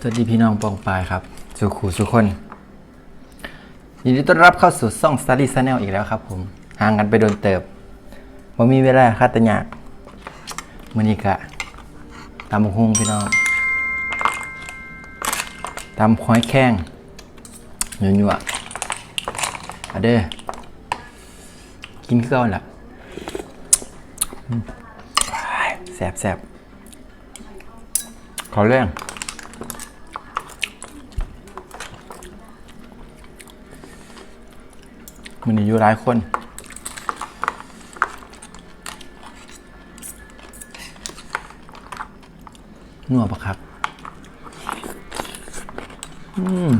สวัสดีพี่น้องปองปายครับ สุขูสุคน ยินดีต้อนรับเข้าสู่ซ่อง Study Channel อีกแล้วครับผมห่างกันไปโดนเติบว่ามีเวลาคาตะยากมือนี้กะตำบักฮุงพี่น้องตำค้อยแข้งหยั่วๆอะเด้อกินคือเก่าล่ะแสบแสบขอเรื่อง มันนี่อยู่หลายคน นัวปะครับ อืม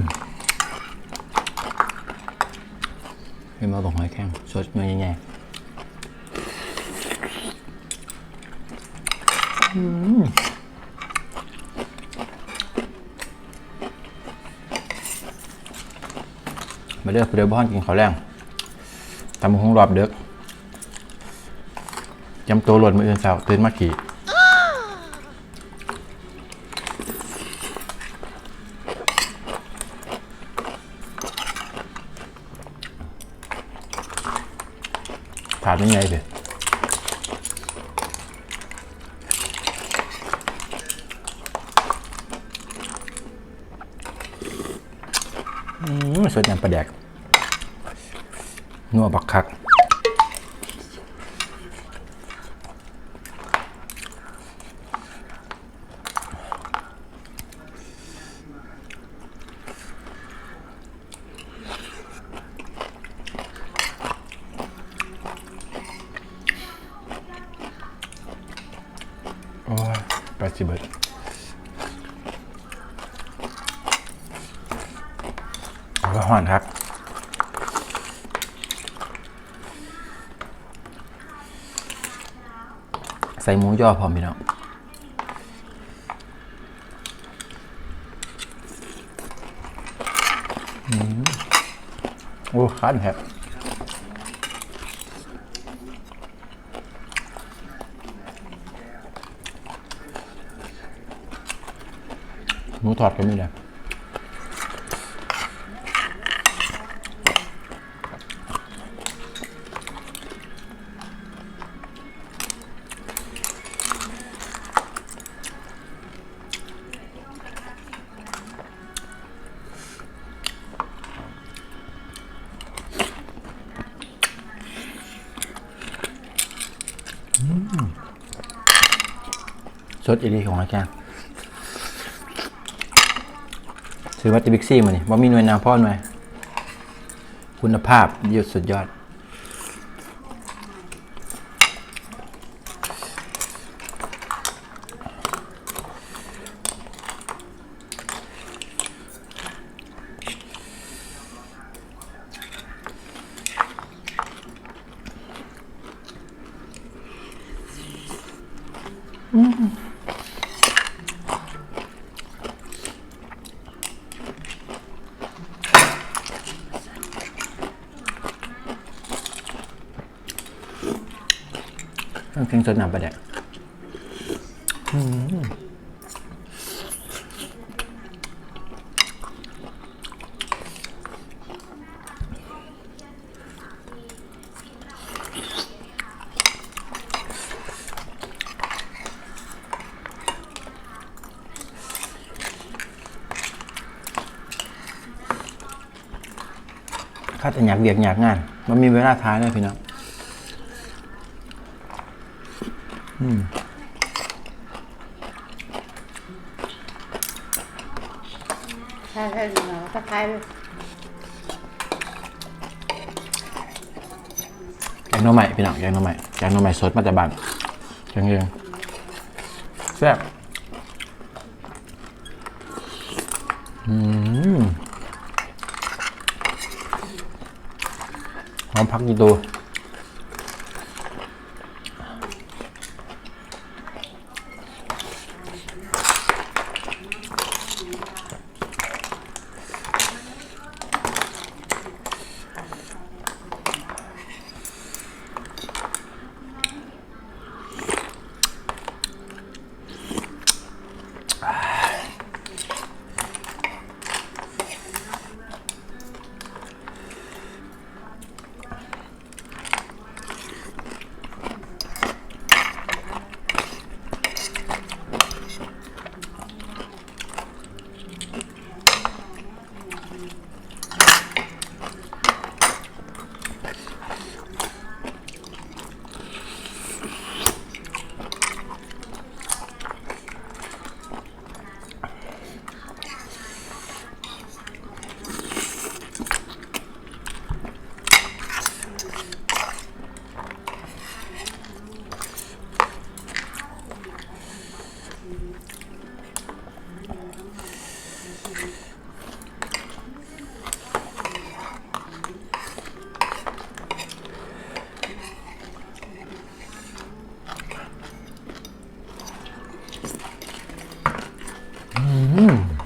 เห็นมาบอกหอยแข้งสดมาใหญ่ๆอืมมาเลือกเดือบอนกินข้าวแรง ตำบักหงรอบเด็กจำตัวหล่นมืออื่นสาตื่นมาขี่ถาดไม่ไงเด็อืมสดยำปลาแดก นัวบักคักโอ้ยแปสิบเบิดเอาไปห่อนครับ ส่หมูย่อพร้อมพี่น้องโอ้คันแฮะหมูทอดก็มีเล สดอีดีของอาจารย์ซื้อมาติบิกซี่มานี่ว่ามีหน่วยนาพ่อหน่วย คุณภาพยอดสุดยอด ต้องกินสดน้ำปลาแดกอืม ข้าแต่อยากเบียกอยากงาน มันมีเวลาท้ายเลยพี่น้องใช่ใช่หนูตะไคร้เลยแกงหน่อใหม่พี่น้องแกงหน่อใหม่แกงหน่อใหม่สดมาแต่บ้านแกงเองแซ่บอืม หอมพั Mm-hmm.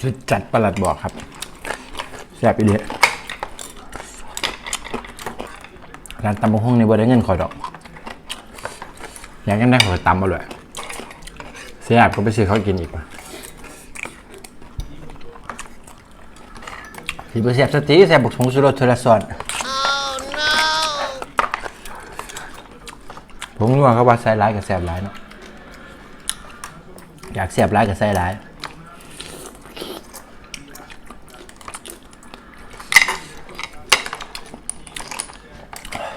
สุดจัดประหลัดบอกครับแซ่บอีเดียร้านตำบักหุ่งในบ่ได้เงินขอยดอก อยากยังได้ขอยตำมาเลยเสียบก็ไปซื้อเขากินอีกว่ะที่บ่แซ่บสติแซ่บบุกทงสุรสเทอละซอนผมรู้ว่าเขาว่าใส่ร้ายกับแซ่บร้ายเนาะ อยากแซ่บร้ายกับใส่ร้าย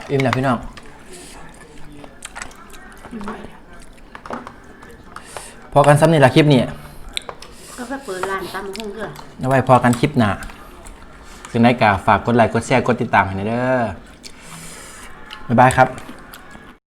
อิ่มแล้วพี่น้องพอกันซ้ำนี่ละคลิปนี้ก็ไปเปิดร้านตำหุ้งเกลือเอาไว้พอกันคลิปหน้าซึ่งได้กาฝากกดไลค์กดแชร์กดติดตามให้หน่อยเด้อบ๊ายบายครับ